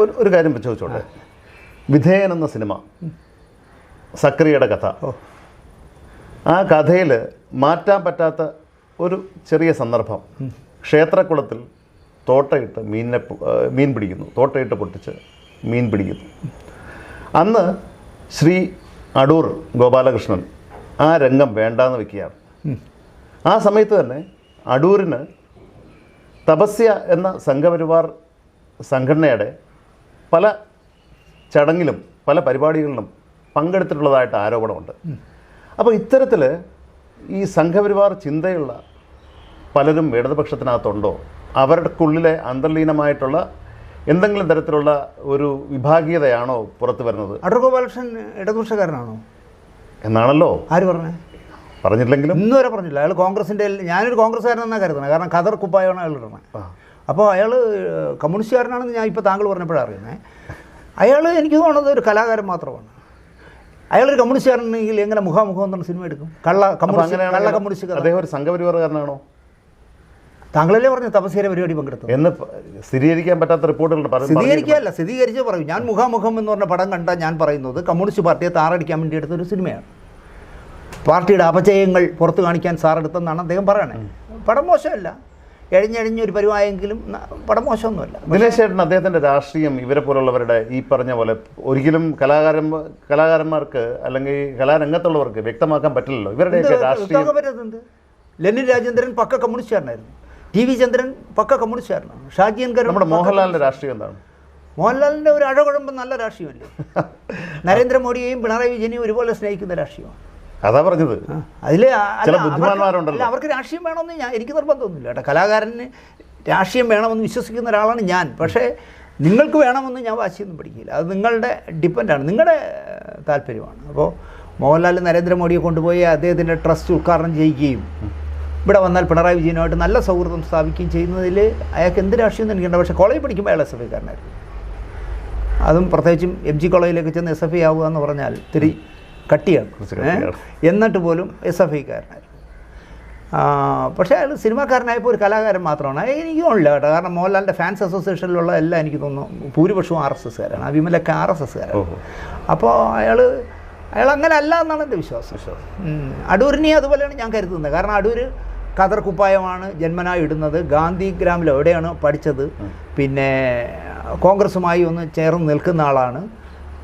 ഒരു ഒരു കാര്യം ചോദിച്ചോട്ടെ വിധേയൻ എന്ന സിനിമ സക്രിയയുടെ കഥ. ആ കഥയിൽ മാറ്റാൻ പറ്റാത്ത ഒരു ചെറിയ സന്ദർഭം. ക്ഷേത്രക്കുളത്തിൽ തോട്ടയിട്ട് മീനിനെ മീൻ പിടിക്കുന്നു. തോട്ടയിട്ട് പൊട്ടിച്ച് മീൻ പിടിക്കുന്നു. അന്ന് ശ്രീ അടൂർ ഗോപാലകൃഷ്ണൻ ആ രംഗം വേണ്ടാന്ന് വെക്കുകയാണ്. ആ സമയത്ത് തന്നെ അടൂരിന് തപസ്യ എന്ന സംഘപരിവാർ സംഘടനയുടെ പല ചടങ്ങിലും പല പരിപാടികളിലും പങ്കെടുത്തിട്ടുള്ളതായിട്ട് ആരോപണമുണ്ട്. അപ്പോൾ ഇത്തരത്തിൽ ഈ സംഘപരിവാർ ചിന്തയുള്ള പലരും ഇടതുപക്ഷത്തിനകത്തുണ്ടോ? അവർക്കുള്ളിലെ അന്തർലീനമായിട്ടുള്ള എന്തെങ്കിലും തരത്തിലുള്ള ഒരു വിഭാഗീയതയാണോ പുറത്തു വരുന്നത്? അടൂർ ഗോപാലകൃഷ്ണൻ ഇടതുപക്ഷക്കാരനാണോ? എന്നാണല്ലോ. ആര് പറഞ്ഞേ? പറഞ്ഞില്ലെങ്കിലും? ഇന്നുവരെ പറഞ്ഞില്ല. അയാൾ കോൺഗ്രസിന്റെ ഞാനൊരു കോൺഗ്രസ്സുകാരനെന്നാണ് കരുതുന്നത് കാരണം ഖദർ കുപ്പായമാണ് അയാൾ ഇടുന്നത് അപ്പോൾ അയാൾ കമ്മ്യൂണിസ്റ്റുകാരനാണെന്ന് ഞാൻ ഇപ്പോൾ താങ്കൾ പറഞ്ഞപ്പോഴാണ് അറിയുന്നത് അയാൾ എനിക്ക് തോന്നുന്നത് ഒരു കലാകാരൻ മാത്രമാണ്. അയാളൊരു കമ്മ്യൂണിസ്റ്റുകാരനെങ്കിൽ എങ്ങനെ മുഖാമുഖം എന്നുള്ള സിനിമ എടുക്കും? കള്ള കമ്മ്യൂണിസ്റ്റ് കള്ള കമ്മ്യൂണിസ്റ്റ് അദ്ദേഹം ഒരു സംഘപരിവാറുകാരനാണോ താങ്കളല്ലേ പറഞ്ഞു തപസ്യയുടെ പരിപാടി പങ്കെടുത്തു എന്ന് സ്ഥിരീകരിക്കാൻ പറ്റാത്ത റിപ്പോർട്ടുകളുണ്ട്. സ്ഥിരീകരിക്കുകയല്ല സ്ഥിരീകരിച്ച് പറയും. ഞാൻ മുഖാമുഖം എന്ന് പറഞ്ഞ പടം കണ്ട ഞാൻ പറയുന്നത് കമ്മ്യൂണിസ്റ്റ് പാർട്ടിയെ താറടിക്കാൻ വേണ്ടി എടുത്ത ഒരു സിനിമയാണ്. പാർട്ടിയുടെ അപചയങ്ങൾ പുറത്തു കാണിക്കാൻ സാറെടുത്തെന്നാണ് അദ്ദേഹം പറയണേ. പടം മോശമല്ല. എഴിഞ്ഞെഴിഞ്ഞൊരു പരിവായെങ്കിലും പടം മോശമൊന്നുമല്ല. ദിനേശ് ചേട്ടൻ അദ്ദേഹത്തിന്റെ രാഷ്ട്രീയം ഇവരെ പോലുള്ളവരുടെ ഈ പറഞ്ഞ പോലെ ഒരിക്കലും കലാകാരൻ കലാകാരന്മാർക്ക് അല്ലെങ്കിൽ കലാരംഗത്തുള്ളവർക്ക് വ്യക്തമാക്കാൻ പറ്റില്ലല്ലോ. ഇവരുടെ രാഷ്ട്രീയം ലെനിൻ രാജേന്ദ്രൻ പക്ക കമ്മ്യൂണിസ്റ്റുകാരനായിരുന്നു. ടി വി ചന്ദ്രൻ പക്ക കമ്മ്യൂണിസ്റ്റുകാരനാണ്. ഷാജി എൻ കരുൺ നമ്മുടെ മോഹൻലാലിന്റെ രാഷ്ട്രീയം എന്താണ്? മോഹൻലാലിന്റെ ഒരു അഴകുഴമ്പ് നല്ല രാഷ്ട്രീയമല്ലേ? നരേന്ദ്രമോദിയെയും പിണറായി വിജയനെയും ഒരുപോലെ സ്നേഹിക്കുന്ന രാഷ്ട്രീയമാണ്. അതാ പറഞ്ഞത്. അതിൽ ചില ബുദ്ധിമാന്മാരുണ്ടല്ലോ. അവർക്ക് രാഷ്ട്രീയം വേണമെന്ന് ഞാൻ എനിക്ക് നിർബന്ധമൊന്നുമില്ല കേട്ടോ. കലാകാരന് രാഷ്ട്രീയം വേണമെന്ന് വിശ്വസിക്കുന്ന ഒരാളാണ് ഞാൻ. പക്ഷേ നിങ്ങൾക്ക് വേണമെന്ന് ഞാൻ വാശിയൊന്നും പിടിക്കില്ല. അത് നിങ്ങളുടെ ഡിപ്പെൻഡാണ്. നിങ്ങളുടെ താല്പര്യമാണ്. അപ്പോൾ മോഹൻലാൽ നരേന്ദ്രമോദിയെ കൊണ്ടുപോയി അദ്ദേഹത്തിന്റെ ട്രസ്റ്റ് ഉദ്ഘാടനം ചെയ്യുകയും ഇവിടെ വന്നാൽ പിണറായി വിജയനുമായിട്ട് നല്ല സൗഹൃദം സ്ഥാപിക്കുകയും ചെയ്യുന്നതിൽ അയാൾക്ക് എന്ത് രാഷ്ട്രീയം എനിക്കുണ്ട് പക്ഷേ കോളേജ് പഠിക്കുമ്പോൾ അയാൾ എസ് എഫ് ഐക്കാരനായിരുന്നു അതും പ്രത്യേകിച്ചും എം ജി കോളേജിലേക്ക് ചെന്ന് എസ് എഫ് ഐ ആവുക എന്ന് പറഞ്ഞാൽ ഇത്തിരി കട്ടിയാണ്. എന്നിട്ട് പോലും എസ് എഫ് ഐക്കാരനായിരുന്നു. പക്ഷേ അയാൾ സിനിമാക്കാരനായപ്പോൾ ഒരു കലാകാരൻ മാത്രമാണ്. എനിക്ക് തോന്നില്ല കേട്ടോ. കാരണം മോഹൻലാലിന്റെ ഫാൻസ് അസോസിയേഷനിലുള്ള എല്ലാം എനിക്ക് തോന്നുന്നു ഭൂരിപക്ഷവും ആർ എസ് എസ്സുകാരാണ്. വിമലൊക്കെ ആർ എസ് എസ്സുകാരാണ്. അപ്പോൾ അയാൾ അയാൾ അങ്ങനെ അല്ല എന്നാണ് എന്റെ വിശ്വാസം. അടൂരിനെ അതുപോലെയാണ് ഞാൻ കരുതുന്നത്. കാരണം അടൂർ ഖദർ കുപ്പായമാണ് ജന്മനാ ഇടുന്നത്. ഗാന്ധി ഗ്രാമിൽ എവിടെയാണ് പഠിച്ചത്. പിന്നെ കോൺഗ്രസുമായി ഒന്ന് ചേർന്ന് നിൽക്കുന്ന ആളാണ്.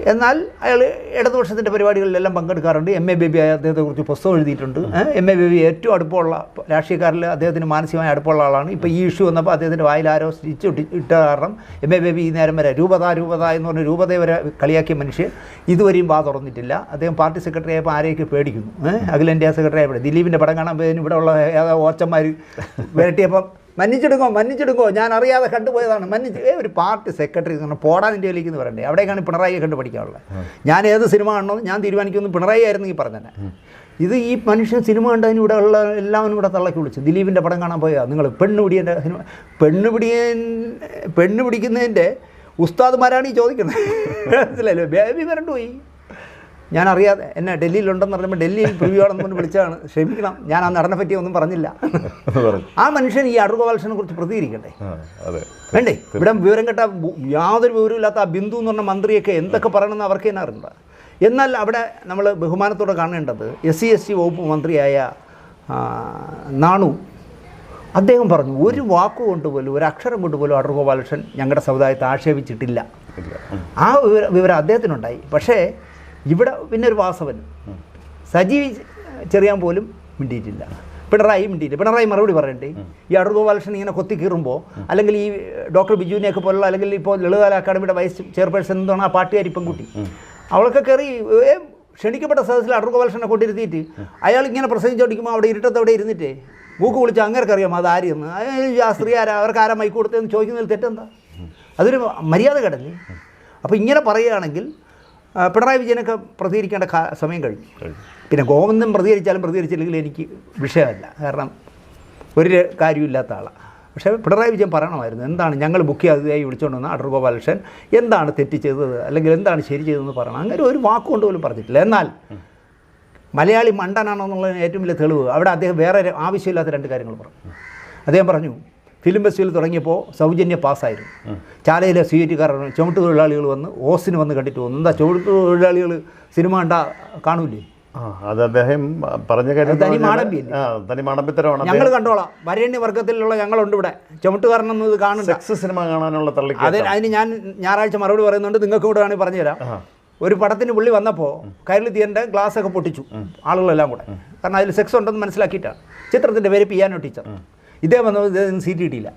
എന്നാൽ അയാൾ ഇടതുപക്ഷത്തിന്റെ പരിപാടികളിലെല്ലാം പങ്കെടുക്കാറുണ്ട്. എം എ ബേബി അദ്ദേഹത്തെക്കുറിച്ച് പുസ്തകം എഴുതിയിട്ടുണ്ട്. എം എ ബേബി ഏറ്റവും അടുപ്പമുള്ള രാഷ്ട്രീയക്കാരിൽ അദ്ദേഹത്തിന് മാനസികമായി അടുപ്പമുള്ള ആളാണ്. ഇപ്പോൾ ഈ ഇഷ്യൂ വന്നപ്പോൾ അദ്ദേഹത്തിന്റെ വായിൽ ആരോ സ്റ്റിച്ച് ഇട്ടി- കാരണം എം എ ബേബി ഈ നേരം വരെ രൂപത രൂപത എന്ന് പറഞ്ഞ രൂപതയെ വരെ കളിയാക്കിയ മനുഷ്യൻ ഇതുവരെയും വാ തുറന്നിട്ടില്ല. അദ്ദേഹം പാർട്ടി സെക്രട്ടറി ആയപ്പോൾ ആരെയൊക്കെ പേടിക്കുന്നു? അഖിലേന്ത്യാ സെക്രട്ടറി ആയപ്പോൾ ദിലീപിന്റെ പടം കാണാൻ പോയതിന് ഇവിടെ ഉള്ള ഏതോ ഓച്ചന്മാർ വരട്ടിയപ്പം മന്നിച്ചെടുക്കോ മന്നിച്ചെടുക്കോ. ഞാൻ അറിയാതെ കണ്ടുപോയതാണ്. മന്നിച്ച് ഏ ഒരു പാർട്ടി സെക്രട്ടറി എന്ന് പറഞ്ഞാൽ പോടാൻ ഇന്ത്യയിലേക്ക് എന്ന് പറയണ്ടേ? അവിടേക്കാണ് പിണറായിയെ കണ്ടു പഠിക്കാനുള്ളത് ഞാൻ ഏത് സിനിമ ആണോ ഞാൻ തീരുമാനിക്കുമെന്ന് പിണറായി ആയിരുന്നു ഈ പറഞ്ഞത്. ഇത് ഈ മനുഷ്യൻ സിനിമ കണ്ടതിന് ഇവിടെ ഉള്ള എല്ലാവരും കൂടെ തള്ളക്കി വിളിച്ചു. ദിലീപിന്റെ പടം കാണാൻ പോയാൽ നിങ്ങൾ പെണ്ണുപിടിയന്റെ സിനിമ പെണ്ണുപിടിയൻ പെണ്ണ് പിടിക്കുന്നതിന്റെ ഉസ്താദുമാരാണ് ഈ ചോദിക്കുന്നത്. മനസ്സിലായല്ലോ? ബേബി വരണ്ടു പോയി ഞാൻ അറിയാതെ എന്നെ ഡൽഹിയിലുണ്ടെന്ന് പറയുമ്പോൾ ഡൽഹിയിൽ പ്രിവ്യൂണെന്ന് പറഞ്ഞ് വിളിച്ചാണ്. ക്ഷമിക്കണം ഞാൻ ആ നടനെ പറ്റി ഒന്നും പറഞ്ഞില്ല. ആ മനുഷ്യൻ ഈ അടൂർ ഗോപാലകൃഷ്ണനെ കുറിച്ച് പ്രതികരിക്കട്ടെ? അതെ. വേണ്ടേ? ഇവിടെ വിവരം കേട്ട യാതൊരു യാതൊരു വിവരമില്ലാത്ത ആ ബിന്ദു എന്ന് പറഞ്ഞ മന്ത്രിയൊക്കെ എന്തൊക്കെ പറയണമെന്ന് അവർക്ക് തന്നെ അറിയണ്ട എന്നാൽ അവിടെ നമ്മൾ ബഹുമാനത്തോടെ കാണേണ്ടത് എസ് സി എസ് ടി വകുപ്പ് മന്ത്രിയായ നാണു അദ്ദേഹം പറഞ്ഞു ഒരു വാക്കുകൊണ്ട് പോലും ഒരു അക്ഷരം കൊണ്ട് പോലും അടൂർ ഗോപാലകൃഷ്ണൻ ഞങ്ങളുടെ സമുദായത്തെ ആക്ഷേപിച്ചിട്ടില്ല. ആ വിവരം വിവരം അദ്ദേഹത്തിനുണ്ടായി. പക്ഷേ ഇവിടെ പിന്നെ ഒരു വാസവൻ. സജി ചെറിയാൻ പോലും മിണ്ടിയിട്ടില്ല. പിണറായി മിണ്ടിയില്ല. പിണറായി മറുപടി പറയണ്ടേ? ഈ ഗോപാലകൃഷ്ണൻ ഇങ്ങനെ കൊത്തി കീറുമ്പോൾ അല്ലെങ്കിൽ ഈ ഡോക്ടർ ബിജുവിനെയൊക്കെ പോലുള്ള അല്ലെങ്കിൽ ഇപ്പോൾ ലളിതകല അക്കാദമിയുടെ വൈസ് ചെയർപേഴ്സൺ എന്താണ് ആ പാട്ടുകാരി പെൺകുട്ടി. അവളൊക്കെ കയറി ക്ഷണിക്കപ്പെട്ട സദസ്സിൽ അടൂർ ഗോപാലകൃഷ്ണനെ കൊണ്ടിരുത്തിയിട്ട് അയാൾ ഇങ്ങനെ പ്രസംഗിച്ചോണ്ടിരിക്കുമ്പോൾ അവിടെ ഇരുട്ടത്ത് അവിടെ ഇരുന്നിട്ട്? മൂക്ക് വിളിച്ച് അങ്ങേർക്കറിയാം അത് ആരെയെന്ന്? ആ സ്ത്രീ ആരാ? അവർക്ക് ആരാ മൈക്ക് കൊടുത്തതെന്ന് ചോദിക്കുന്നതിൽ തെറ്റെന്താ? അതൊരു മര്യാദ കടല്ലേ അപ്പോൾ ഇങ്ങനെ പറയുകയാണെങ്കിൽ പിണറായി വിജയനൊക്കെ പ്രതികരിക്കേണ്ട സമയം കഴിഞ്ഞു. പിന്നെ ഗോവിന്ദൻ പ്രതികരിച്ചാലും പ്രതികരിച്ചില്ലെങ്കിൽ എനിക്ക് വിഷയമല്ല. കാരണം ഒരു കാര്യമില്ലാത്ത ആളാണ് പക്ഷേ പിണറായി വിജയൻ പറയണമായിരുന്നു എന്താണ് ഞങ്ങൾ മുഖ്യ അതിഥിയായി വിളിച്ചുകൊണ്ട് വന്ന അടൂർ ഗോപാലകൃഷ്ണൻ എന്താണ് തെറ്റ് ചെയ്തത്? അല്ലെങ്കിൽ എന്താണ് ശരി ചെയ്തതെന്ന് പറയണം? അങ്ങനെ ഒരു വാക്കുകൊണ്ട് പോലും പറഞ്ഞിട്ടില്ല. എന്നാൽ മലയാളി മണ്ടനാണോ എന്നുള്ളതിന് ഏറ്റവും വലിയ തെളിവ് അവിടെ അദ്ദേഹം വേറെ ആവശ്യമില്ലാത്ത രണ്ട് കാര്യങ്ങൾ പറഞ്ഞു. അദ്ദേഹം പറഞ്ഞു ഫിലിം ഫെസ്റ്റിവൽ തുടങ്ങിയപ്പോൾ സൗജന്യ പാസ്സായിരുന്നു. ചാലയിലെ സ്വീറ്റുകാരൻ ചുമട്ട് തൊഴിലാളികൾ വന്ന് ഓസിന് വന്ന് കണ്ടിട്ട് പോകുന്നു എന്താ ചുമട്ട് തൊഴിലാളികൾ സിനിമ കണ്ട കാണൂലേ അത് അദ്ദേഹം പറഞ്ഞ കാര്യം ഞങ്ങൾ കണ്ടോളാം. വരേണ്യ വർഗത്തിലുള്ള ഞങ്ങളുണ്ട് ഇവിടെ. ചുമട്ടുകാരനൊന്നും ഇത് കാണണ്ട. സെക്സ് സിനിമ കാണാനുള്ള തള്ളി അതെ അതിന് ഞാൻ ഞായറാഴ്ച മറുപടി പറയുന്നുണ്ട്. നിങ്ങൾക്ക് കൂടെ വേണമെങ്കിൽ പറഞ്ഞുതരാം. ഒരു പടത്തിന് പുള്ളി വന്നപ്പോൾ കയറിൽ തീയന്റെ ഗ്ലാസ് ഒക്കെ പൊട്ടിച്ചു ആളുകളെല്ലാം കൂടെ. കാരണം അതിൽ സെക്സ് ഉണ്ടെന്ന് മനസ്സിലാക്കിയിട്ടാണ്. ചിത്രത്തിന്റെ പേര് പിയാനോ ടീച്ചർ. ഇദ്ദേഹം വന്നത് ഇദ്ദേഹം സീറ്റ് കിട്ടിയില്ല.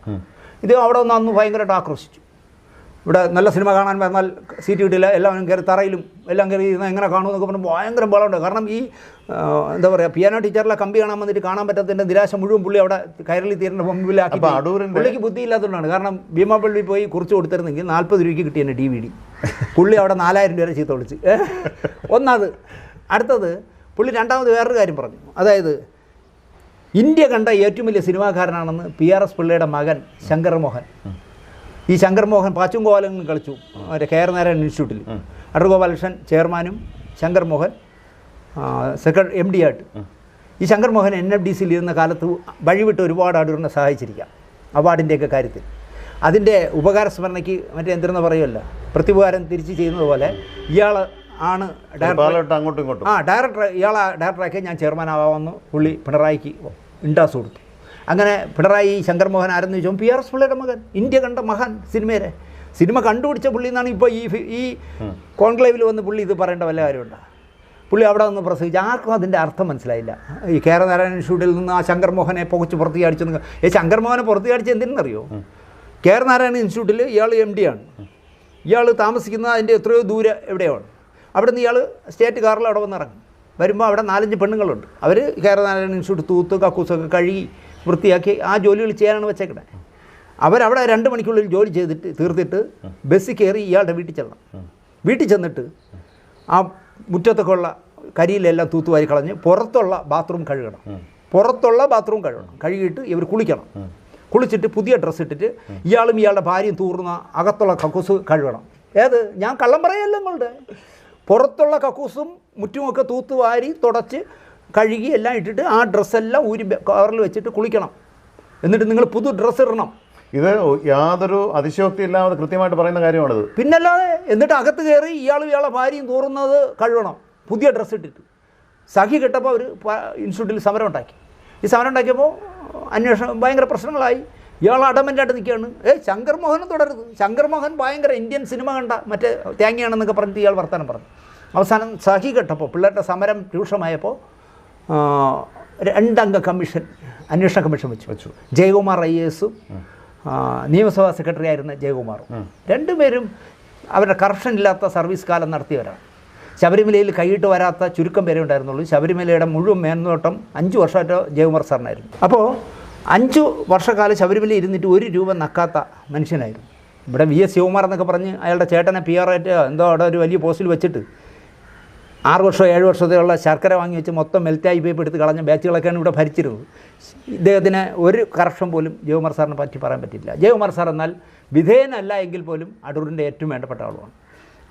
ഇദ്ദേഹം അവിടെ വന്ന് അന്ന് ഭയങ്കരമായിട്ട് ആക്രോശിച്ചു. ഇവിടെ നല്ല സിനിമ കാണാൻ വന്നാൽ സീറ്റ് കിട്ടില്ല എല്ലാവരും കയറി തറയിലും എല്ലാം കയറി ഇരുന്ന് എങ്ങനെ കാണുമെന്നൊക്കെ പറഞ്ഞ് ഭയങ്കര ബലമുണ്ട് കാരണം ഈ എന്താ പറയുക പിയാനോ ടീച്ചറിലെ കമ്പി കാണാൻ വന്നിട്ട് കാണാൻ പറ്റാത്തതിന്റെ നിരാശ മുഴുവൻ പുള്ളി അവിടെ കയറി തീരന്റെ മുമ്പിലാക്കി പുള്ളിക്ക് ബുദ്ധിയില്ലാത്തതുകൊണ്ടാണ്. കാരണം ഭീമാപ്പള്ളി പോയി കുറിച്ച് കൊടുത്തിരുന്നെങ്കിൽ നാൽപ്പത് രൂപയ്ക്ക് കിട്ടിയ ഡി വി ഡി പുള്ളി അവിടെ നാലായിരം രൂപ വരെ ചീത്ത വിളിച്ച്? ഒന്നത് അടുത്തത് പുള്ളി രണ്ടാമത് വേറൊരു കാര്യം പറഞ്ഞു. അതായത് ഇന്ത്യ കണ്ട ഏറ്റവും വലിയ സിനിമാകാരനാണെന്ന് പി ആർ എസ് പിള്ളയുടെ മകൻ ശങ്കർ മോഹൻ ഈ ശങ്കർ മോഹൻ പാച്ചും ഗോപാലങ്ങൾ കളിച്ചു. മറ്റേ കെ ആർ നാരായണൻ ഇൻസ്റ്റിറ്റ്യൂട്ടിൽ. അടൂർ ഗോപാലകൃഷ്ണൻ ചെയർമാനും Shankar Mohan secretary M D ആയിട്ട്. ഈ Shankar Mohan N F D സിയിൽ ഇരുന്ന കാലത്ത് വഴിവിട്ട് ഒരുപാട് അടൂരിനെ സഹായിച്ചിരിക്കാം അവാർഡിന്റെയൊക്കെ കാര്യത്തിൽ. അതിന്റെ ഉപകാര സ്മരണയ്ക്ക് മറ്റേ എന്തിരുന്ന പറയുമല്ല പ്രത്യുപകാരം തിരിച്ച് ചെയ്യുന്നത് പോലെ ഇയാൾ ആണ് ഡയറക്ടർ പാലോട്ട് അങ്ങോട്ടും ഇങ്ങോട്ടും. ആ ഡയറക്ടർ ഇയാളെ ഡയറക്ടറാക്കി ഞാൻ ചെയർമാൻ ആവാമെന്ന് പുള്ളി പിണറായിക്ക് ഇൻഡാസ് കൊടുത്തു. അങ്ങനെ പിണറായി ശങ്കർ മോഹൻ ആരെന്ന് ചോദിച്ചു പി ആർ എസ് പിള്ളയുടെ മകൻ. ഇന്ത്യ കണ്ട മഹാൻ സിനിമയിലെ സിനിമ കണ്ടുപിടിച്ച പുള്ളി എന്നാണ് ഇപ്പോൾ ഈ ഈ കോൺക്ലേവിൽ വന്ന് പുള്ളി ഇത് പറയേണ്ട വല്ല കാര്യമുണ്ടോ? പുള്ളി അവിടെ നിന്ന് പ്രസംഗിച്ചു ആർക്കും അതിന്റെ അർത്ഥം മനസ്സിലായില്ല. ഈ കേരനാരായണ ഇൻസ്റ്റിറ്റ്യൂട്ടിൽ നിന്ന് ആ ശങ്കർ മോഹനെ പുകച്ച് പുറത്ത് ചാടിച്ചെന്ന് ഏ ശങ്കർ മോഹനെ പുറത്ത് ചാടിച്ച് എന്തിനെന്നറിയോ? കേരനാരായണ ഇൻസ്റ്റിറ്റ്യൂട്ടിൽ ഇയാൾ എം ഡി ആണ്. ഇയാൾ താമസിക്കുന്നത് അതിന്റെ എത്രയോ ദൂരെ എവിടെയാണ് അവിടെ നിന്ന് ഇയാൾ സ്റ്റേറ്റ് കാറിൽ അവിടെ വന്ന് ഇറങ്ങും. വരുമ്പോൾ അവിടെ നാലഞ്ച് പെണ്ണുങ്ങളുണ്ട്. അവർ കേരളനാരായണ ഇൻസ്റ്റിറ്റ്യൂട്ട് തൂത്ത് കക്കൂസൊക്കെ കഴുകി വൃത്തിയാക്കി ആ ജോലികൾ ചെയ്യാനാണ് വെച്ചേക്കണേ. അവരവിടെ രണ്ട് മണിക്കുള്ളിൽ ജോലി ചെയ്തിട്ട് തീർത്തിട്ട് ബസ്സിൽ കയറി ഇയാളുടെ വീട്ടിൽ ചെല്ലണം. വീട്ടിൽ ചെന്നിട്ട് ആ മുറ്റത്തൊക്കെ ഉള്ള കരിയിലെല്ലാം തൂത്തുവാരി കളഞ്ഞ് പുറത്തുള്ള ബാത്റൂം കഴുകണം. പുറത്തുള്ള ബാത്റൂം കഴുകണം. കഴുകിയിട്ട് ഇവർ കുളിക്കണം. കുളിച്ചിട്ട് പുതിയ ഡ്രസ്സ് ഇട്ടിട്ട് ഇയാളും ഇയാളുടെ ഭാര്യയും തൂർന്ന അകത്തുള്ള കക്കൂസ് കഴുകണം. ഏത്? ഞാൻ കള്ളം പറയല്ല നിങ്ങളുടെ. പുറത്തുള്ള കക്കൂസും മുറ്റുമൊക്കെ തൂത്തുവാരി തുടച്ച് കഴുകി എല്ലാം ഇട്ടിട്ട് ആ ഡ്രസ്സെല്ലാം ഊരി കവറിൽ വെച്ചിട്ട് കുളിക്കണം. എന്നിട്ട് നിങ്ങൾ പുതു ഡ്രസ്സ് ഇടണം. ഇത് യാതൊരു അതിശയോക്തി ഇല്ലാതെ കൃത്യമായിട്ട് പറയുന്ന കാര്യമാണിത്. പിന്നല്ലാതെ എന്നിട്ട് അകത്ത് കയറി ഇയാളും ഇയാളെ ഭാര്യയും തോറുന്നത് കഴുകണം. പുതിയ ഡ്രസ്സ് ഇട്ടിട്ട്. സഖി കിട്ടപ്പോൾ അവർ ഇൻസ്റ്റിറ്റ്യൂട്ടിൽ സമരം ഉണ്ടാക്കി. ഈ സമരം ഉണ്ടാക്കിയപ്പോൾ അന്വേഷണം ഭയങ്കര പ്രശ്നങ്ങളായി. ഇയാൾ അടമന്റായിട്ട് നിൽക്കുകയാണ്. ഏ ശങ്കർ മോഹൻ തുടരുത്. ശങ്കർ മോഹൻ ഭയങ്കര ഇന്ത്യൻ സിനിമ കണ്ട മറ്റേ തേങ്ങയാണെന്നൊക്കെ പറഞ്ഞിട്ട് ഇയാൾ വർത്തമാനം പറഞ്ഞു. അവസാനം സഹി കെട്ടപ്പോൾ പിള്ളേരുടെ സമരം രൂക്ഷമായപ്പോൾ രണ്ടംഗ കമ്മീഷൻ അന്വേഷണ കമ്മീഷൻ വെച്ചു. വെച്ചു. ജയകുമാർ ഐ എസും നിയമസഭാ സെക്രട്ടറി ആയിരുന്ന ജയകുമാറും. രണ്ടുപേരും അവരുടെ കറപ്ഷൻ ഇല്ലാത്ത സർവീസ് കാലം നടത്തിയവരാണ്. ശബരിമലയിൽ കൈയിട്ട് വരാത്ത ചുരുക്കം പേരെ ഉണ്ടായിരുന്നുള്ളൂ. ശബരിമലയുടെ മുഴുവൻ മേൽനോട്ടം അഞ്ച് വർഷമായിട്ട് ജയകുമാർ സാറിനായിരുന്നു. അപ്പോൾ അഞ്ച് വർഷക്കാലം ശബരിമലയിൽ ഇരുന്നിട്ട് ഒരു രൂപ നക്കാത്ത മനുഷ്യനായിരുന്നു. ഇവിടെ വി. എസ്. ശിവകുമാർ എന്നൊക്കെ പറഞ്ഞ് അയാളുടെ ചേട്ടനെ പി ആർ ആയിട്ട് എന്തോ അവിടെ ഒരു വലിയ പോസ്റ്റിൽ വെച്ചിട്ട് ആറ് വർഷം ഏഴ് വർഷത്തെയുള്ള ശർക്കര വാങ്ങി വെച്ച് മൊത്തം മെൽറ്റായി പോയി എടുത്ത് കളഞ്ഞ ബാച്ചുകളൊക്കെയാണ് ഇവിടെ ഭരിച്ചിരുന്നത്. ഇദ്ദേഹത്തിന് ഒരു കറക്ഷൻ പോലും ജയകുമാർ സാറിനെ പറ്റി പറയാൻ പറ്റില്ല. ജയകുമാർ സാർ എന്നാൽ വിധേയനല്ല എങ്കിൽ പോലും അടൂരിന്റെ ഏറ്റവും വേണ്ടപ്പെട്ട ആളുമാണ്.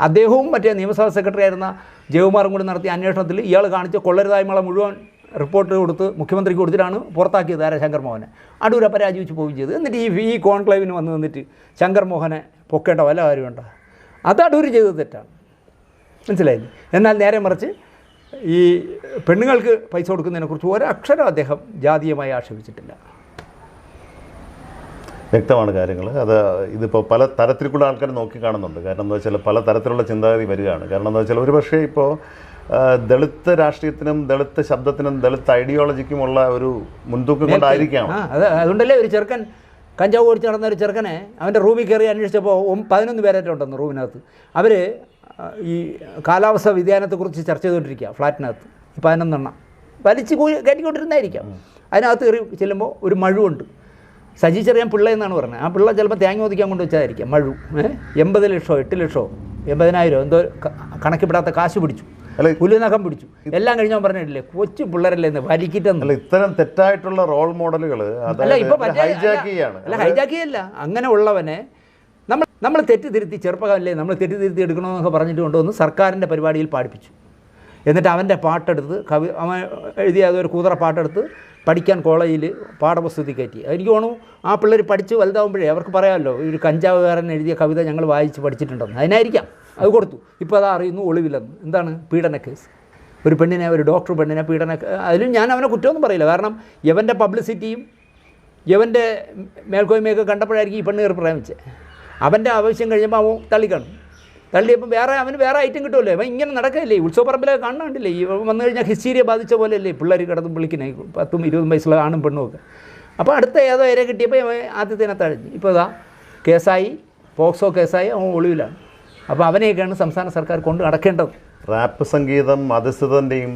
അദ്ദേഹവും മറ്റേ നിയമസഭാ സെക്രട്ടറി ആയിരുന്ന ജയകുമാറും കൂടി നടത്തിയ അന്വേഷണത്തിൽ ഇയാൾ കാണിച്ച കൊള്ളരുതായ്മകളെ മുഴുവൻ റിപ്പോർട്ട് കൊടുത്ത് മുഖ്യമന്ത്രിക്ക് കൊടുത്തിട്ടാണ് പുറത്താക്കിയത് ആരാ? ശങ്കർ മോഹനെ. അടൂർ പരാജയിച്ച് പോവുകയും ചെയ്തു. എന്നിട്ട് ഈ ഈ കോൺക്ലേവിന് വന്ന് നിന്നിട്ട് ശങ്കർ മോഹനെ പൊക്കേണ്ട വല്ല കാര്യമുണ്ടോ അത് അടൂർ ചെയ്തത് തെറ്റാണ്. മനസ്സിലായില്ലേ? എന്നാൽ നേരെ മറിച്ച് ഈ പെണ്ണുങ്ങൾക്ക് പൈസ കൊടുക്കുന്നതിനെക്കുറിച്ച് ഒരക്ഷരം അദ്ദേഹം ജാതീയമായി ആക്ഷേപിച്ചിട്ടില്ല. വ്യക്തമാണ് കാര്യങ്ങൾ അത് ഇതിപ്പോൾ പല തരത്തിൽ കൂടെ ആൾക്കാർ നോക്കി കാണുന്നുണ്ട്. കാരണം എന്താ വെച്ചാൽ പല തരത്തിലുള്ള ചിന്താഗതി വരികയാണ്. കാരണം എന്താ വെച്ചാൽ ഒരു ഒരുപക്ഷേ ഇപ്പോൾ ദളിത് രാഷ്ട്രീയത്തിനും ദളിത് ശബ്ദത്തിനും ദളിത് ഐഡിയോളജിക്കുമുള്ള ഒരു മുൻതൂക്കം കൊണ്ടായിരിക്കാം. അതുകൊണ്ടല്ലേ ഒരു ചെറുക്കൻ കഞ്ചാവ് ഓടിച്ച് നടന്ന ഒരു ചെറുക്കനെ അവന്റെ റൂമിൽ കയറി അന്വേഷിച്ചപ്പോൾ പതിനൊന്ന് പേരായിട്ടുണ്ടെന്ന് റൂമിനകത്ത്. അവർ ഈ കാലാവസ്ഥ വ്യതിയാനത്തെക്കുറിച്ച് ചർച്ച ചെയ്തുകൊണ്ടിരിക്കുക ഫ്ലാറ്റിനകത്ത്. പതിനൊന്നെണ്ണം. വലിച്ച് കയറ്റിക്കൊണ്ടിരുന്നായിരിക്കാം അതിനകത്ത് കയറി ചെല്ലുമ്പോൾ ഒരു മഴുവുണ്ട്. സജി ചെറിയാൻ പിള്ള എന്നാണ് പറഞ്ഞത്. ആ പിള്ള ചിലപ്പോൾ തേങ്ങ ഒതിക്കാൻ കൊണ്ട് വെച്ചതായിരിക്കാം മഴു. എൺപത് ലക്ഷമോ എട്ട് ലക്ഷമോ എൺപതിനായിരമോ എന്തോ കണക്കിപ്പെടാത്ത കാശ് പിടിച്ചു. അല്ല പുല്ലുനഖം പിടിച്ചു. എല്ലാം കഴിഞ്ഞ പറഞ്ഞിട്ടില്ലേ കൊച്ചു പിള്ളേരല്ലേ എന്ന് വലിക്കിട്ടെന്ന് ഇത്തരം തെറ്റായിട്ടുള്ള റോൾ മോഡലുകൾ ഹൈജാക്ക് ചെയ്യാണ് അല്ല ഹൈജാക്ക് ചെയ്യല്ല അങ്ങനെ ഉള്ളവനെ നമ്മൾ നമ്മൾ തെറ്റ് തിരുത്തി ചെറുപ്പകാലല്ലേ നമ്മൾ തെറ്റ് തിരുത്തി എടുക്കണമെന്നൊക്കെ പറഞ്ഞിട്ട് കൊണ്ടുവന്ന് സർക്കാരിന്റെ പരിപാടിയിൽ പാടിപ്പിച്ചു. എന്നിട്ട് അവന്റെ പാട്ടെടുത്ത് കവി അവൻ എഴുതിയ ഒരു കൂതറ പാട്ടെടുത്ത് പഠിക്കാൻ കോളേജിൽ പാഠപുസ്തകത്തിൽ കയറ്റി. എനിക്ക് തോന്നുന്നു ആ പിള്ളേർ പഠിച്ച് വലുതാവുമ്പോഴേ അവർക്ക് പറയാമല്ലോ ഒരു കഞ്ചാവുകാരൻ എഴുതിയ കവിത ഞങ്ങൾ വായിച്ച് പഠിച്ചിട്ടുണ്ടെന്ന്. അതിനായിരിക്കാം. അത് കൊടുത്തു. ഇപ്പോൾ അത് അറിയുന്നു ഒളിവില്ലെന്ന്. എന്താണ് പീഡന കേസ്? ഒരു പെണ്ണിനെ ഒരു ഡോക്ടർ പെണ്ണിനെ പീഡന അതിലും ഞാൻ അവനെ കുറ്റമൊന്നും പറയില്ല. കാരണം യവന്റെ പബ്ലിസിറ്റിയും യവന്റെ മേൽക്കോയ്മയൊക്കെ കണ്ടപ്പോഴായിരിക്കും ഈ പെണ്ണ് പ്രേമിച്ചത് അവന്റെ ആവശ്യം കഴിയുമ്പോൾ അവൻ തള്ളിക്കാണും. തള്ളിയപ്പോൾ വേറെ അവന് വേറെ ഐറ്റം കിട്ടുമല്ലോ. അവൻ ഇങ്ങനെ നടക്കില്ലേ? ഉത്സവപ്പറമ്പിലൊക്കെ കാണാണ്ടില്ലേ ഈ വന്നു കഴിഞ്ഞാൽ ഹിസ്റ്റീരിയ ബാധിച്ച പോലെയല്ലേ? പിള്ളേർ കിടന്നും വിളിക്കണേ പത്തും ഇരുപതും വയസ്സുള്ള ആണും പെണ്ണും ഒക്കെ. അപ്പോൾ അടുത്ത ഏതോ ഇര കിട്ടിയപ്പോൾ അവൻ ആദ്യത്തിനെ തഴഞ്ഞു. ഇപ്പോൾ ഇതാ കേസായി. പോക്സോ കേസായി. അവൻ ഒളിവിലാണ്. അപ്പോൾ അവനെയൊക്കെയാണ് സംസ്ഥാന സർക്കാർ കൊണ്ട് നടക്കേണ്ടത് റാപ്പ് സംഗീതം അധിസ്ഥിതന്റെയും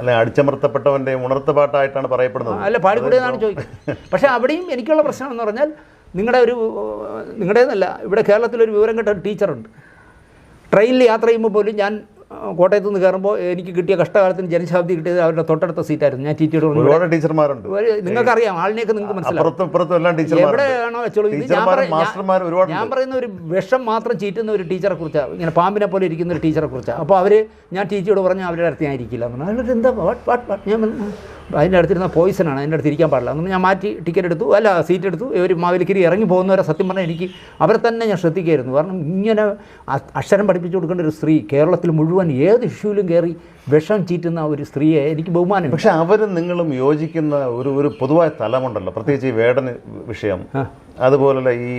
അല്ലെ അടിച്ചമർത്തപ്പെട്ടവന്റെയും ഉണർത്തുപാട്ടായിട്ടാണ് പറയപ്പെടുന്നത്. അല്ല പാടിക്കൂടിയതാണ് ചോദിക്കുന്നത്. പക്ഷേ അവിടെയും എനിക്കുള്ള പ്രശ്നം എന്ന് പറഞ്ഞാൽ നിങ്ങളുടെ ഒരു നിങ്ങളുടേതല്ല ഇവിടെ കേരളത്തിലൊരു വിവരം കേട്ട ഒരു ടീച്ചറുണ്ട്. ട്രെയിനിൽ യാത്ര ചെയ്യുമ്പോൾ പോലും ഞാൻ കോട്ടയത്ത് നിന്ന് കയറുമ്പോൾ എനിക്ക് കിട്ടിയ കഷ്ടകാലത്തിന് ജനശാബ്ദി കിട്ടിയത് അവരുടെ തൊട്ടടുത്ത സീറ്റായിരുന്നു. ഞാൻ ടീച്ചർ ഒരുപാട് ടീച്ചർമാരുണ്ട്. നിങ്ങൾക്കറിയാം ആളിനെയൊക്കെ നിങ്ങൾക്ക് മനസ്സിലാവും. എവിടെയാണോ വെച്ചോളൂ. ഞാൻ പറയുന്ന ഒരു വിഷം മാത്രം ചീറ്റുന്ന ഒരു ടീച്ചറെ കുറിച്ചാണ്. ഇങ്ങനെ പാമ്പിനെ പോലെ ഇരിക്കുന്ന ഒരു ടീച്ചറെ കുറിച്ചാണ്. അപ്പോൾ അവർ ഞാൻ ടീച്ചറോട് പറഞ്ഞാൽ അവരുടെ അടുത്ത് ഞാൻ ഇരിക്കില്ല. പറഞ്ഞു അവരുടെ എന്താ വാട്ട് വാട്ട് വാട്ട് ഞാൻ അതിന്റെ അടുത്തിരുന്ന പോയിസനാണ് അതിന്റെ അടുത്ത് ഇരിക്കാൻ പാടില്ല. എന്ന് ഞാൻ മാറ്റി ടിക്കറ്റ് എടുത്തു. അല്ല സീറ്റ് എടുത്തു. ഒരു മാവേലിക്കരി ഇറങ്ങി പോകുന്നവരെ സത്യം പറഞ്ഞാൽ എനിക്ക് അവരെ തന്നെ ഞാൻ ശ്രദ്ധിക്കുകയായിരുന്നു കാരണം ഇങ്ങനെ അക്ഷരം പഠിപ്പിച്ചു കൊടുക്കേണ്ട ഒരു സ്ത്രീ കേരളത്തിൽ മുഴുവൻ ഏത് ഇഷ്യൂവിലും കയറി വിഷം ചീറ്റുന്ന ഒരു സ്ത്രീയെ എനിക്ക് ബഹുമാനം പക്ഷെ അവരും നിങ്ങളും യോജിക്കുന്ന ഒരു ഒരു പൊതുവായ തലമുണ്ടല്ലോ. പ്രത്യേകിച്ച് ഈ വേടന് വിഷയം. അതുപോലുള്ള ഈ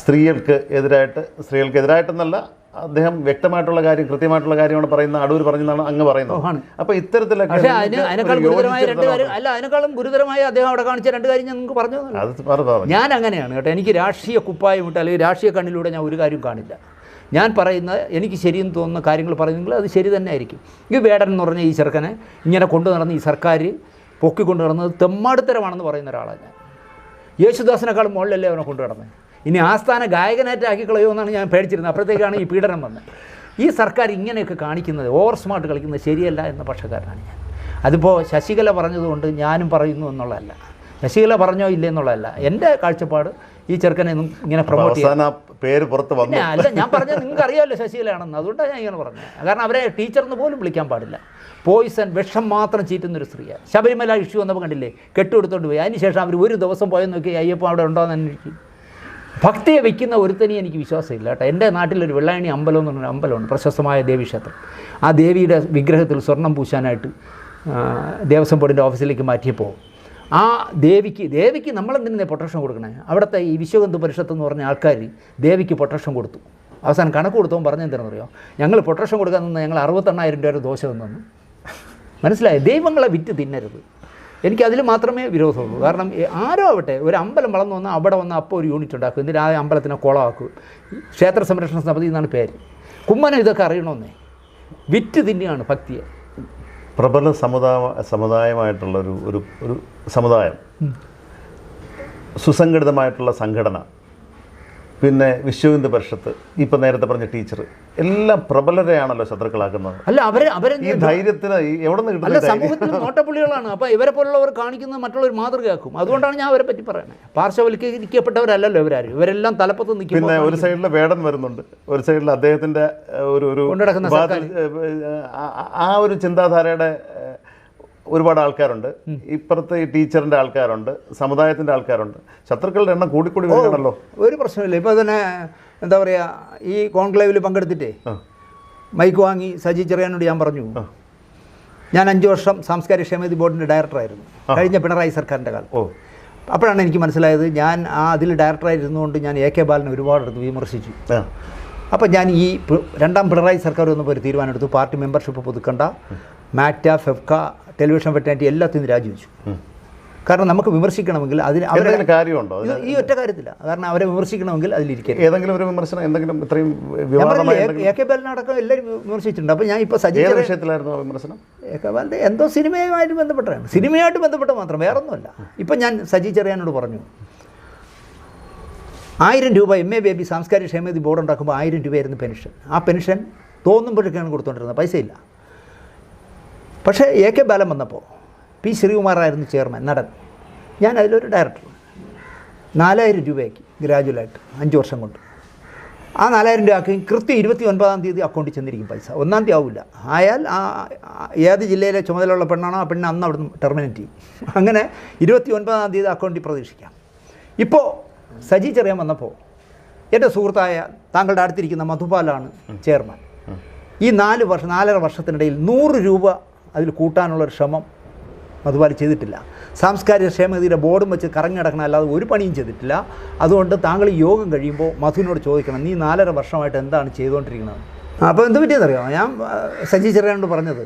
സ്ത്രീകൾക്ക് എതിരായിട്ട് സ്ത്രീകൾക്ക് എതിരായിട്ടെന്നല്ല അദ്ദേഹം വ്യക്തമായിട്ടുള്ള കാര്യം കൃത്യമായിട്ടുള്ള കാര്യമാണ് പറയുന്നത്. അടൂർ പറഞ്ഞതാണ് അങ്ങ് പറയുന്നത്. അപ്പൊ ഇത്തരത്തിലൊക്കെ അല്ല അതിനേക്കാളും ഗുരുതരമായ അദ്ദേഹം അവിടെ കാണിച്ച രണ്ട് കാര്യം ഞാൻ നിങ്ങൾക്ക് പറഞ്ഞു തന്നല്ലോ. അത് പറഞ്ഞു പറഞ്ഞു ഞാൻ അങ്ങനെയാണ് കേട്ടോ. എനിക്ക് രാഷ്ട്രീയ കുപ്പായം ഇട്ട് അല്ലെങ്കിൽ രാഷ്ട്രീയ കണ്ണിലൂടെ ഞാൻ ഒരു കാര്യം കാണില്ല. ഞാൻ പറയുന്ന എനിക്ക് ശരിയെന്ന് തോന്നുന്ന കാര്യങ്ങൾ പറയുന്നെങ്കിൽ അത് ശരി തന്നെ ആയിരിക്കും ഈ വേടൻ എന്ന് പറഞ്ഞ ഈ ചെറുക്കനെ ഇങ്ങനെ കൊണ്ടു നടന്ന് ഈ സർക്കാർ പൊക്കിക്കൊണ്ടു നടന്നത് തെമ്മാടിത്തരമാണെന്ന് പറയുന്ന ഒരാളാണ് ഞാൻ. യേശുദാസിനേക്കാളും മുകളിലല്ലേ അവനെ കൊണ്ടു നടന്നത് ഇനി ആസ്ഥാന ഗായകനായിട്ട് ആക്കിക്കളയോ എന്നാണ് ഞാൻ പേടിച്ചിരുന്നത്. അപ്പോഴത്തേക്കാണ് ഈ പീഡനം വന്നത്. ഈ സർക്കാർ ഇങ്ങനെയൊക്കെ കാണിക്കുന്നത് ഓവർ സ്മാർട്ട് കളിക്കുന്നത് ശരിയല്ല എന്ന പക്ഷക്കാരനാണ് ഞാൻ. അതിപ്പോൾ ശശികല പറഞ്ഞതുകൊണ്ട് ഞാനും പറയുന്നു എന്നുള്ളതല്ല. ശശികല പറഞ്ഞോ ഇല്ലേ എന്നുള്ളതല്ല. എന്റെ കാഴ്ചപ്പാട് ഈ ചെറുക്കനെ ഇങ്ങനെ പ്രമോട്ട് ചെയ്യാൻ പേര് പുറത്ത് വന്നു. അല്ല ഞാൻ പറഞ്ഞത് നിങ്ങൾക്ക് അറിയാമല്ലോ ശശികലയാണെന്ന്. അതുകൊണ്ടാണ് ഞാൻ ഇങ്ങനെ പറഞ്ഞത്. കാരണം അവരെ ടീച്ചർ എന്ന് പോലും വിളിക്കാൻ പാടില്ല. പോയിസൺ വിഷം മാത്രം ചീറ്റുന്ന ഒരു സ്ത്രീയാണ്. ശബരിമല ഇഷ്യൂ വന്നപ്പോൾ കണ്ടില്ലേ? കെട്ടുകൊടുത്തോണ്ട് പോയി. അതിനുശേഷം അവർ ഒരു ദിവസം പോയെന്ന് നോക്കി അയ്യപ്പം അവിടെ ഉണ്ടോ എന്ന് അന്വേഷിക്കും. ഭക്തിയെ വയ്ക്കുന്ന ഒരുത്തനി എനിക്ക് വിശ്വാസമില്ല കേട്ടോ. എന്റെ നാട്ടിലൊരു വെള്ളായണി അമ്പലം എന്ന് പറഞ്ഞ അമ്പലമുണ്ട്. പ്രശസ്തമായ ദേവീക്ഷേത്രം ആ ദേവിയുടെ വിഗ്രഹത്തിൽ സ്വർണം പൂശാനായിട്ട് ദേവസ്വം ബോർഡിന്റെ ഓഫീസിലേക്ക് മാറ്റിയപ്പോൾ ആ ദേവിക്ക് ദേവിക്ക് നമ്മളെന്തിനെ പ്രൊട്ടക്ഷൻ കൊടുക്കണേ? അവിടുത്തെ ഈ വിശ്വഗന്ധു പരിഷത്ത് എന്ന് പറഞ്ഞ ആൾക്കാർ ദേവിക്ക് പ്രൊട്ടക്ഷൻ കൊടുത്തു. അവസാനം കണക്ക് കൊടുത്തവൻ അറിയോ ഞങ്ങൾ പ്രൊട്ടക്ഷൻ കൊടുക്കാൻ നിന്ന് ഞങ്ങൾ അറുപത്തെണ്ണായിരം രൂപ ദോശ തന്നു. മനസ്സിലായി? ദൈവങ്ങളെ വിറ്റ് തിന്നരുത്. എനിക്ക് അതിൽ മാത്രമേ വിരോധമുള്ളൂ. കാരണം ആരോ ആവട്ടെ ഒരു അമ്പലം വളർന്നു വന്നാൽ അവിടെ വന്നാൽ അപ്പോൾ ഒരു യൂണിറ്റ് ഉണ്ടാക്കും. എന്നിട്ട് ആ അമ്പലത്തിനെ കുളമാക്കും. ക്ഷേത്ര സംരക്ഷണ സമിതി എന്നാണ് പേര്. കുമ്മനം ഇതൊക്കെ അറിയണമെന്നേ. വിറ്റ് തിന്നെയാണ് ഭക്തിയെ. പ്രബല സമുദായ സമുദായമായിട്ടുള്ള ഒരു ഒരു സമുദായം. സുസംഘടിതമായിട്ടുള്ള സംഘടന. പിന്നെ വിശ്വഹിന്ദു പരിഷത്ത് ഇപ്പം നേരത്തെ പറഞ്ഞ ടീച്ചർ എല്ലാം പ്രബലരെയാണല്ലോ ശത്രുക്കളാക്കുന്നത്. അല്ല അവരെ അവരെ ഈ ധൈര്യത്തിന് എവിടെ നിന്ന് അല്ല സമൂഹത്തിൽ നോട്ടപ്പുള്ളികളാണ്. അപ്പോൾ ഇവരെ പോലുള്ളവർ കാണിക്കുന്നത് മറ്റുള്ളവർ മാതൃകയാക്കും. അതുകൊണ്ടാണ് ഞാൻ അവരെ പറ്റി പറയുന്നത്. പാർശ്വവൽക്കരിക്കപ്പെട്ടവരല്ലല്ലോ ഇവരാരും. ഇവരെല്ലാം തലപ്പത്ത് നിൽക്കും പിന്നെ ഒരു സൈഡിൽ വേടൻ വരുന്നുണ്ട്. ഒരു സൈഡിൽ അദ്ദേഹത്തിന്റെ ഒരു ഒരു ആ- ഒരു ചിന്താധാരയുടെ ഒരുപാട് ആൾക്കാരുണ്ട്. ഇപ്പുറത്ത് ടീച്ചറിന്റെ ആൾക്കാരുണ്ട് സമുദായത്തിന്റെ ആൾക്കാരുണ്ട്. ശത്രുക്കളുടെ എണ്ണം കൂടിക്കൂടി വരികയാണല്ലോ. ഒരു പ്രശ്നമില്ല ഇപ്പോൾ തന്നെ എന്താ പറയുക ഈ കോൺക്ലേവിൽ പങ്കെടുത്തിട്ടേ മൈക്ക് വാങ്ങി സജി ചെറിയാനോട് ഞാൻ പറഞ്ഞു. ഞാൻ അഞ്ച് വർഷം സാംസ്കാരിക ക്ഷേമനിധി ബോർഡിന്റെ ഡയറക്ടറായിരുന്നു. കഴിഞ്ഞ പിണറായി സർക്കാരിന്റെ കാലം അപ്പോഴാണ് എനിക്ക് മനസ്സിലായത് ഞാൻ ആ അതിൽ ഡയറക്ടറായിരുന്നുകൊണ്ട് ഞാൻ എ കെ ബാലനെ ഒരുപാടെടുത്ത് വിമർശിച്ചു. അപ്പം അപ്പോൾ ഞാൻ ഈ രണ്ടാം പിണറായി സർക്കാർ വന്നപ്പോൾ ഒരു തീരുമാനമെടുത്തു. പാർട്ടി മെമ്പർഷിപ്പ് പുതുക്കണ്ട. മാറ്റ ഫെഫ്ക ടെലിവിഷൻ പറ്റാൻ എല്ലാത്തിനും രാജിവെച്ചു കാരണം നമുക്ക് വിമർശിക്കണമെങ്കിൽ അതിന് അവരെ കാര്യമുണ്ടോ? ഈ ഒറ്റ കാര്യത്തില്ല കാരണം അവരെ വിമർശിക്കണമെങ്കിൽ അതിലിരിക്കും ഏതെങ്കിലും ഒരു വിമർശനം എന്തെങ്കിലും ഇത്രയും എ കെ ബാലനടക്കം എല്ലാവരും വിമർശിച്ചിട്ടുണ്ട്. അപ്പോൾ ഞാൻ ഇപ്പോൾ സജീവ വിഷയത്തിലായിരുന്നു വിമർശനം? എ കെ ബാലന്റെ എന്തോ സിനിമയുമായിട്ട് ബന്ധപ്പെട്ടാണ്. സിനിമയായിട്ട് ബന്ധപ്പെട്ട മാത്രം വേറൊന്നുമല്ല. ഇപ്പം ഞാൻ സജി ചെറിയാനോട് പറഞ്ഞു. ആയിരം രൂപ എം എ ബേബി സാംസ്കാരിക ക്ഷേമനിധി ബോർഡ് ഉണ്ടാക്കുമ്പോൾ ആയിരം രൂപയായിരുന്നു പെൻഷൻ. ആ പെൻഷൻ തോന്നുമ്പോഴൊക്കെയാണ് കൊടുത്തുകൊണ്ടിരുന്നത് പൈസയില്ല. പക്ഷേ എ കെ ബാലൻ വന്നപ്പോൾ പി ശ്രീകുമാറായിരുന്നു ചെയർമാൻ നടൻ. ഞാൻ അതിലൊരു ഡയറക്ടർ നാലായിരം രൂപയാക്കി ഗ്രാജുവലായിട്ട് അഞ്ച് വർഷം കൊണ്ട്. ആ നാലായിരം രൂപ ആക്കി കൃത്യം ഇരുപത്തി ഒൻപതാം തീയതി അക്കൗണ്ടിൽ ചെന്നിരിക്കും പൈസ. ഒന്നാം തീയതി ആവില്ല ആയാൽ ആ ആ ഏത് ജില്ലയിലെ ചുമതലയുള്ള പെണ്ണാണോ ആ പെണ്ണ് അന്ന് അവിടുന്ന് ടെർമിനേറ്റ് ചെയ്യും. അങ്ങനെ ഇരുപത്തി ഒൻപതാം തീയതി അക്കൗണ്ടിൽ പ്രതീക്ഷിക്കാം. ഇപ്പോൾ സജി ചെറിയാൻ വന്നപ്പോൾ എന്റെ സുഹൃത്തായ താങ്കളുടെ അടുത്തിരിക്കുന്ന മധുപാലാണ് ചെയർമാൻ. ഈ നാല് വർഷം നാലര വർഷത്തിനിടയിൽ നൂറ് രൂപ അതിൽ കൂട്ടാനുള്ളൊരു ശ്രമം മധുപാൽ ചെയ്തിട്ടില്ല. സാംസ്കാരിക ക്ഷേമനിധിയുടെ ബോർഡും വെച്ച് കറങ്ങി നടക്കണം അല്ലാതെ ഒരു പണിയും ചെയ്തിട്ടില്ല. അതുകൊണ്ട് താങ്കൾ യോഗം കഴിയുമ്പോൾ മധുവിനോട് ചോദിക്കണം നീ നാലര വർഷമായിട്ട് എന്താണ് ചെയ്തുകൊണ്ടിരിക്കുന്നത്? അപ്പോൾ എന്ത് പറ്റിയെന്നറിയാം ഞാൻ സജി ചെറിയാനോട് പറഞ്ഞത്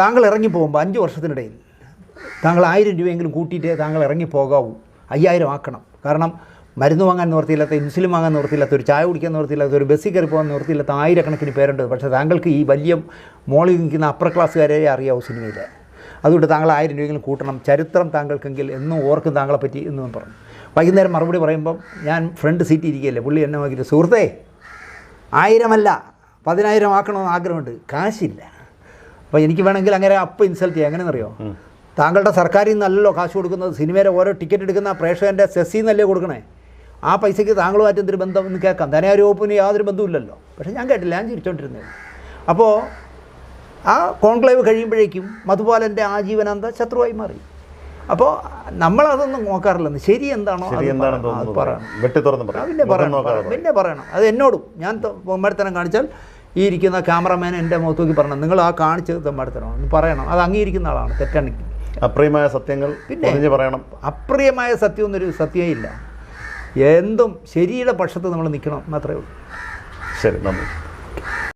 താങ്കൾ ഇറങ്ങി പോകുമ്പോൾ അഞ്ച് വർഷത്തിനിടയിൽ താങ്കൾ ആയിരം രൂപയെങ്കിലും കൂട്ടിയിട്ടേ താങ്കൾ ഇറങ്ങിപ്പോകാവൂ അയ്യായിരം ആക്കണം. കാരണം മരുന്ന് വാങ്ങാൻ നിവർത്തിയില്ലാത്ത ഇൻസുലിൻ വാങ്ങാൻ നിവർത്തിയില്ലാത്ത ഒരു ചായ കുടിക്കാൻ നിവർത്തിയില്ലാത്ത ഒരു ബസ്സിൽ കയറി പോകാൻ നിവർത്തിയില്ലാത്ത ആയിരക്കണക്കിന് പേരുണ്ട്. പക്ഷേ താങ്കൾക്ക് ഈ വലിയ മോളിൽ നിൽക്കുന്ന അപ്പർ ക്ലാസ്സുകാരെ അറിയാവൂ സിനിമയിൽ അതുകൊണ്ട് താങ്കൾ ആയിരം രൂപയെങ്കിലും കൂട്ടണം. ചരിത്രം താങ്കൾക്കെങ്കിൽ എന്നും ഓർക്കും താങ്കളെ പറ്റി എന്ന് ഞാൻ പറഞ്ഞു. വൈകുന്നേരം മറുപടി പറയുമ്പം ഞാൻ ഫ്രണ്ട് സീറ്റ് ഇരിക്കുകയല്ലേ? പുള്ളി എന്നെ നോക്കിയിട്ട് സുഹൃത്തേ ആയിരമല്ല പതിനായിരം ആക്കണമെന്ന് ആഗ്രഹമുണ്ട്. കാശില്ല. അപ്പോൾ എനിക്ക് വേണമെങ്കിൽ അങ്ങനെ അപ്പം ഇൻസൾട്ട് ചെയ്യാം. എങ്ങനെയെന്നറിയോ? താങ്കളുടെ സർക്കാരിൽ നിന്നല്ലല്ലോ കാശ് കൊടുക്കുന്നത്. സിനിമയുടെ ഓരോ ടിക്കറ്റ് എടുക്കുന്ന പ്രേക്ഷകന്റെ സെസ്സിൽ നിന്നല്ലേ കൊടുക്കണേ? ആ പൈസയ്ക്ക് താങ്കളുമായിട്ട് എന്തൊരു ബന്ധം എന്ന് കേൾക്കാം. വകുപ്പിന് യാതൊരു ബന്ധവുമില്ലല്ലോ. പക്ഷേ ഞാൻ കേട്ടില്ല ഞാൻ ചിരിച്ചോണ്ടിരുന്നത്. അപ്പോൾ ആ കോൺക്ലേവ് കഴിയുമ്പോഴേക്കും മധുപാലന്റെ ആജീവനാന്ത ശത്രുവായി മാറി. അപ്പോൾ നമ്മളതൊന്നും നോക്കാറില്ലെന്ന് ശരി എന്താണോ അത് പറയണം. പിന്നെ പറയണം. പിന്നെ പറയണം. അത് എന്നോടും. ഞാൻ തെമ്മാടിത്തരം കാണിച്ചാൽ ഈ ഇരിക്കുന്ന ക്യാമറമാൻ എന്റെ മുഖത്ത് നോക്കി പറയണം. നിങ്ങൾ ആ കാണിച്ചത് എന്ന് പറയണം. അത് അംഗീകരിക്കുന്ന ആളാണ് തെറ്റാണെങ്കിൽ അപ്രിയമായ സത്യങ്ങൾ പിന്നെ. പറയണം. അപ്രിയമായ സത്യം എന്നൊരു സത്യമേ ഇല്ല. എന്തും ശരിയുടെ പക്ഷത്ത് നമ്മൾ നിൽക്കണം മാത്രമേ ഉള്ളൂ. ശരി നന്ദി.